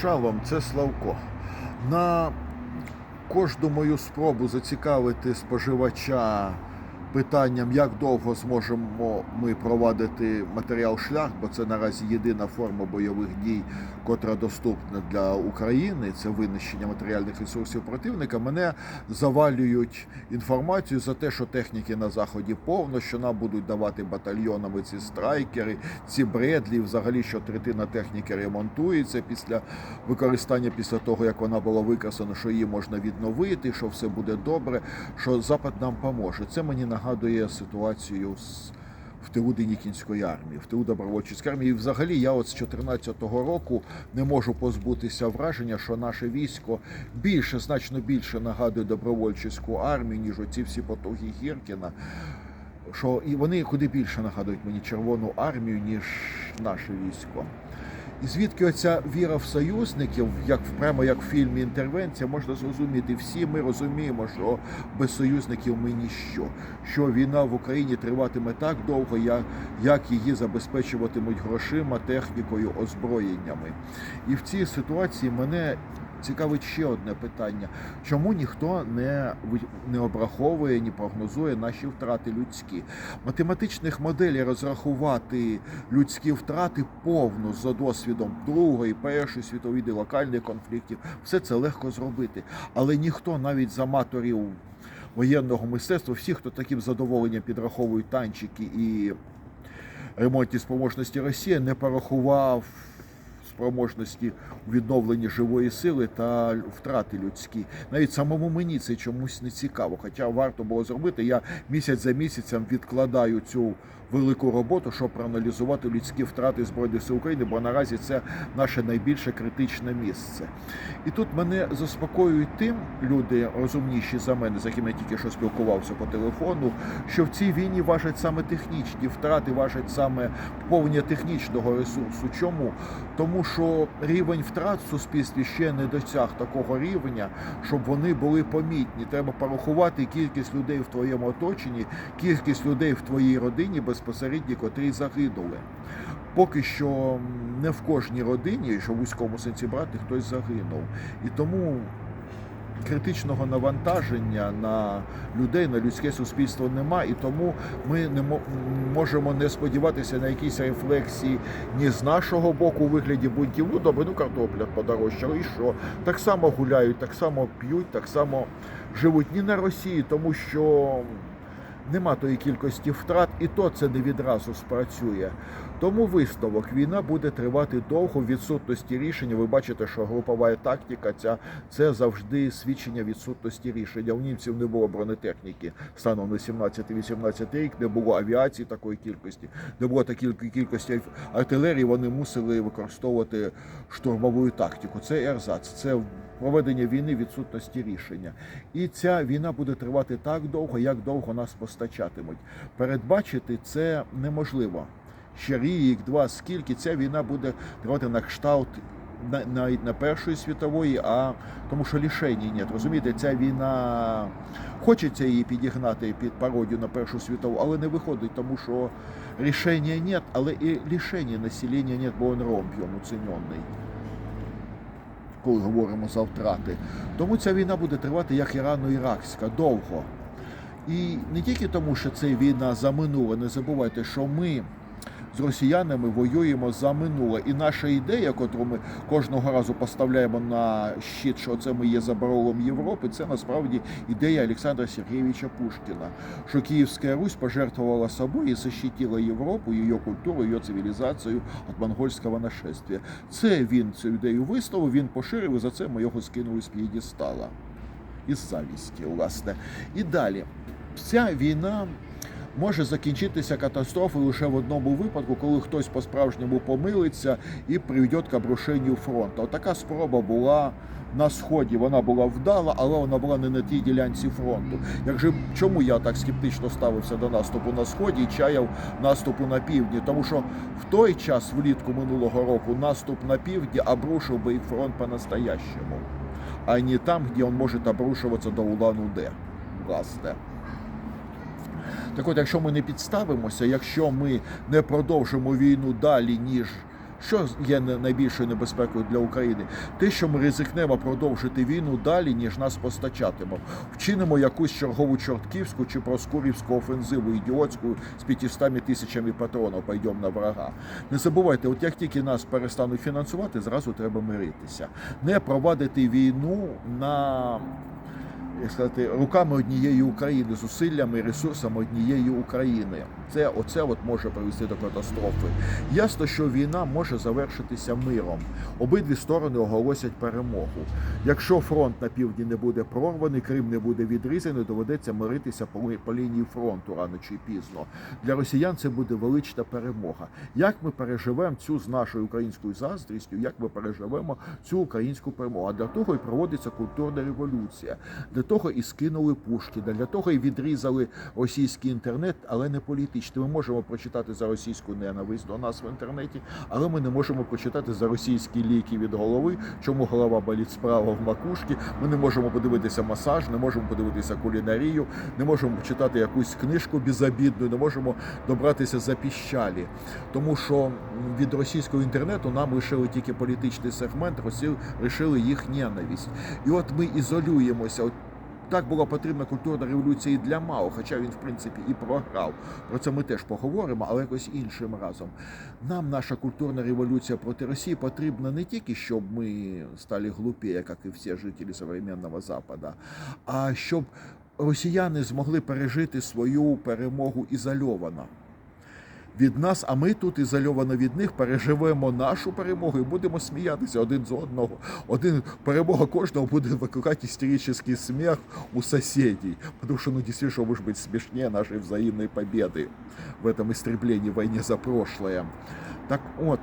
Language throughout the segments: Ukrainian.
Шалом, це Славко. На кожну мою спробу зацікавити споживача питанням, як довго зможемо ми провадити матеріал шлях, бо це наразі єдина форма бойових дій, котра доступна для України. Це винищення матеріальних ресурсів противника. Мене завалюють інформацію за те, що техніки на заході повно, що нам будуть давати батальйонами ці страйкери, ці бредлі. Взагалі, що третина техніки ремонтується після використання, після того як вона була використана, що її можна відновити, що все буде добре, що Запад нам поможе. Це мені нагадує ситуацію. В тилу Денікінської армії, в тилу добровольчої армії. І взагалі я от з 2014 року не можу позбутися враження, що наше військо більше, значно більше нагадує добровольчу армію, ніж оці всі потуги Гіркіна. Що і вони куди більше нагадують мені Червону армію, ніж наше військо. І звідки оця віра в союзників, як прямо як в фільмі Інтервенція, можна зрозуміти. Всі ми розуміємо, що без союзників ми ніщо. Що війна в Україні триватиме так довго, як, її забезпечуватимуть грошима, технікою, озброєннями. І в цій ситуації мене цікавить ще одне питання: чому ніхто не, не обраховує, не прогнозує наші втрати людські? Математичних моделей розрахувати людські втрати повно за досвідом Другої, Першої світової локальних конфліктів, все це легко зробити. Але ніхто навіть з аматорів воєнного мистецтва, всі, хто таким задоволенням підраховують танчики і ремонтні спроможності Росії, не порахував спроможності у відновленні живої сили та втрати людські. Навіть самому мені це чомусь не цікаво. Хоча варто було зробити. Я місяць за місяцем відкладаю цю велику роботу, щоб проаналізувати людські втрати Збройних сил України, бо наразі це наше найбільше критичне місце. І тут мене заспокоюють тим люди розумніші за мене, з якими я тільки що спілкувався по телефону, що в цій війні важать саме технічні втрати, важать саме поповнення технічного ресурсу. Чому? Тому що рівень втрат в суспільстві ще не досяг такого рівня, щоб вони були помітні. Треба порахувати кількість людей в твоєму оточенні, кількість людей в твоїй родині безпосередньо, котрі загинули. Поки що не в кожній родині, що в вузькому сенсі брати, хтось загинув. І тому критичного навантаження на людей, на людське суспільство нема, і тому ми не мо- можемо не сподіватися на якісь рефлексії ні з нашого боку у вигляді бунтів. Ну добре, ну картопля подорожчала, і що? Так само гуляють, так само п'ють, так само живуть ні на Росії, тому що. Нема тої кількості втрат, і то це не відразу спрацює. Тому висновок війна буде тривати довго в відсутності рішення. Ви бачите, що групова тактика ця це завжди свідчення відсутності рішення. У німців не було бронетехніки станом на 17-18 рік, не було авіації такої кількості, не було такої кількості артилерії. Вони мусили використовувати штурмову тактику. Це ерзац, це проведення війни відсутності рішення. І ця війна буде тривати так довго, як довго нас постачатимуть. Передбачити це неможливо. Ще рік, два, скільки ця війна буде тривати на кшталт навіть на Першої світової, а тому що рішень нет. Розумієте, ця війна хочеться її підігнати під пародію на Першу світову, але не виходить, тому що рішення нет, але і рішення населення нет, бо він ромпіон уцінений коли говоримо за втрати. Тому ця війна буде тривати як ірано-іракська довго. І не тільки тому, що це війна за минуле. Не забувайте, що ми з росіянами воюємо за минуле. І наша ідея, яку ми кожного разу поставляємо на щит, що це ми є заборолом Європи, це насправді ідея Олександра Сергійовича Пушкіна, що Київська Русь пожертвувала собою і защитила Європу, її культуру, її цивілізацію від монгольського нашествия. Це він цю ідею висловив, він поширив, і за це ми його скинули з п'єдестала. Із завісті, власне. І далі. Ця війна може закінчитися катастрофою лише в одному випадку, коли хтось по-справжньому помилиться і приведе к обрушенню фронту. Отака спроба була на сході. Вона була вдала, але вона була не на тій ділянці фронту. Якже чому я так скептично ставився до наступу на сході і чаяв наступу на півдні? Тому що в той час, влітку минулого року, наступ на півдні обрушив би і фронт по-настоящему, а не там, де він може обрушуватися до Улан-Удэ. Власне. Так от, якщо ми не підставимося, якщо ми не продовжимо війну далі, ніж Що є найбільшою небезпекою для України? Те, що ми ризикнемо продовжити війну далі, ніж нас постачатимуть. Вчинимо якусь чергову чортківську чи проскурівську офензиву ідіотську з 500 тисячами патронів пойдемо на врага. Не забувайте, от як тільки нас перестануть фінансувати, зразу треба миритися. Не провадити війну на як сказати, руками однієї України, зусиллями і ресурсами однієї України. Це оце от може привести до катастрофи. Ясно, що війна може завершитися миром. Обидві сторони оголосять перемогу. Якщо фронт на півдні не буде прорваний, Крим не буде відрізаний, доведеться миритися по, по лінії фронту рано чи пізно. Для росіян це буде велична перемога. Як ми переживемо цю з нашою українською заздрістю, як ми переживемо цю українську перемогу? А для того і проводиться культурна революція. Для того і скинули Пушкіна, для того і відрізали російський інтернет, але не політичний. Ми можемо прочитати за російську ненависть до нас в інтернеті, але ми не можемо прочитати за російські ліки від голови, чому голова болить справа в макушці. Ми не можемо подивитися масаж, не можемо подивитися кулінарію, не можемо читати якусь книжку безобідну, не можемо добратися за піщалі. Тому що від російського інтернету нам лишили тільки політичний сегмент, лишили їх ненависть. І от ми ізолюємося. Так була потрібна культурна революція і для Мао, хоча він, в принципі, і програв. Про це ми теж поговоримо, але якось іншим разом. Нам наша культурна революція проти Росії потрібна не тільки, щоб ми стали глупі, як і всі жителі современного Запада, а щоб росіяни змогли пережити свою перемогу ізольовано від нас, а ми тут ізольовано від них переживемо нашу перемогу і будемо сміятися один з одного. Один перемога кожного буде викликати істеричний сміх у сусідів. Тому що ну дійсно, може бути смішніше нашої взаємної победи в этом істребленні війні за прошлое. Так от.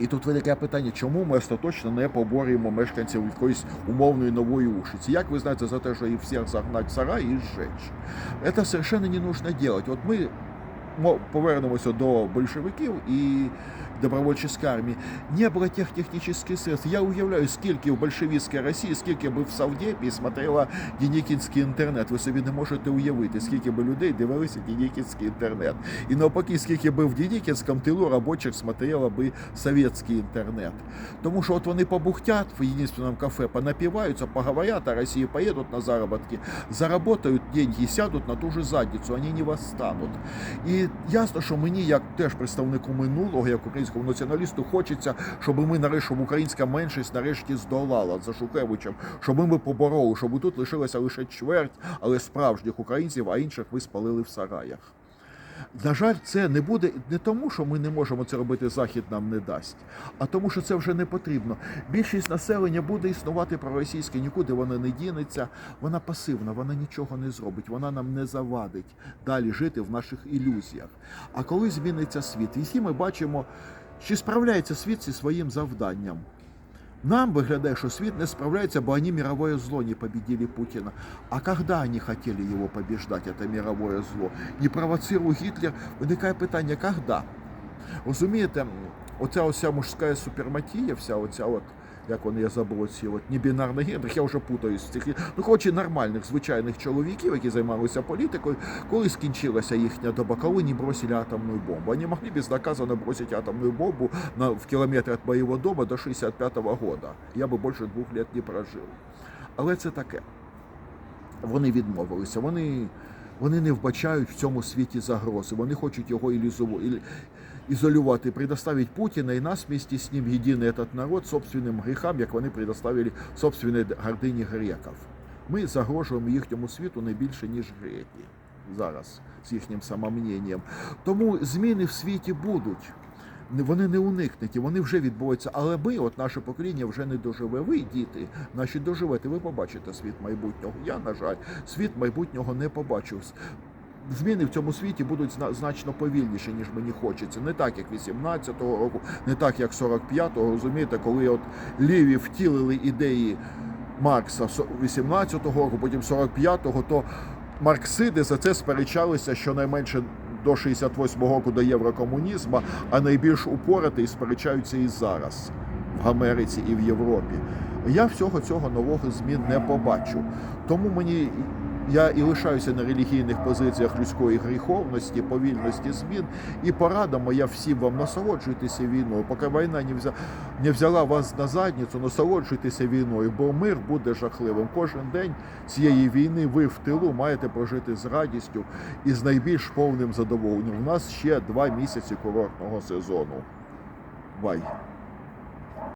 І тут виникає питання, чому ми остаточно не поборюємо мешканців якоїсь умовної нової Ушиці? Як ви знаєте, за те, що їх всіх загнати в сарай і зжечь? Це совершенно не нужно делать. От ми повернемося до большевиків і добровольчої армії. Не було тих технічних средств. Я уявляю, скільки в большевістській Росії, скільки би в Савдепі смотрела Дінікінський інтернет. Ви собі не можете уявити, скільки би людей дивилися Дінікінський інтернет. І навпаки, скільки би в Дінікінському тилу робочих смотрела би совєтський інтернет. Тому що от вони побухтять в единственном кафе, понапиваются, поговорят о России, поедут на заработки, заработают деньги, сядуть на ту же задницю, вони не восстануть. І ясно, що мені, як теж представнику минулого, як українському націоналісту, хочеться, щоб ми нарешті, щоб українська меншість нарешті здолала за Шухевичем, щоб ми побороли, щоб тут лишилася лише чверть, але справжніх українців, а інших ви спалили в сараях. На жаль, це не буде не тому, що ми не можемо це робити, захід нам не дасть, а тому, що це вже не потрібно. Більшість населення буде існувати проросійське, нікуди вона не дінеться. Вона пасивна, вона нічого не зробить, вона нам не завадить далі жити в наших ілюзіях. А коли зміниться світ, і всі ми бачимо, чи справляється світ зі своїм завданням. Нам виглядає, що світ не справляется, бо они мировое зло не победили Путина. А когда они хотели его побеждать, это мировое зло? Не провоцируя Гітлер, виникає питання, когда? Розумієте, оця оця мужська суперматія, вся оця як вони я забув, ці от небінарні гендер, я вже путаюсь в цих, ну і нормальних, звичайних чоловіків, які займалися політикою, коли скінчилася їхня доба, коли не бросили атомну бомбу. Вони могли безнаказанно бросити атомну бомбу на, в кілометр від моєго дому до 65-го года. Я би більше двох років не прожив. Але це таке. Вони відмовилися. Вони, вони не вбачають в цьому світі загрози. Вони хочуть його ілізу- ізолювати, предоставить Путіна і нас вместе з ним єдиний этот народ собственним гріхам, як вони предоставили собственній гордині греків. Ми загрожуємо їхньому світу не більше, ніж греки зараз з їхнім самомненням. Тому зміни в світі будуть. Вони не уникнуті, вони вже відбуваються. Але ми, от наше покоління, вже не доживе. Ви, діти, наші доживете, ви побачите світ майбутнього. Я, на жаль, світ майбутнього не побачив. Зміни в цьому світі будуть значно повільніше, ніж мені хочеться. Не так, як 18-го року, не так, як 45-го. Розумієте, коли от ліві втілили ідеї Маркса 18-го року, потім 45-го, то марксиди за це сперечалися щонайменше до 68-го року до єврокомунізму, а найбільш упорати і сперечаються і зараз в Америці і в Європі. Я всього цього нового змін не побачу. Тому мені Я і лишаюся на релігійних позиціях людської гріховності, повільності змін. І порада моя всім вам насолоджуйтеся війною. Поки війна не взяла, не взяла вас на задницю, насолоджуйтеся війною, бо мир буде жахливим. Кожен день цієї війни ви в тилу маєте прожити з радістю і з найбільш повним задоволенням. У нас ще два місяці курортного сезону. Бай!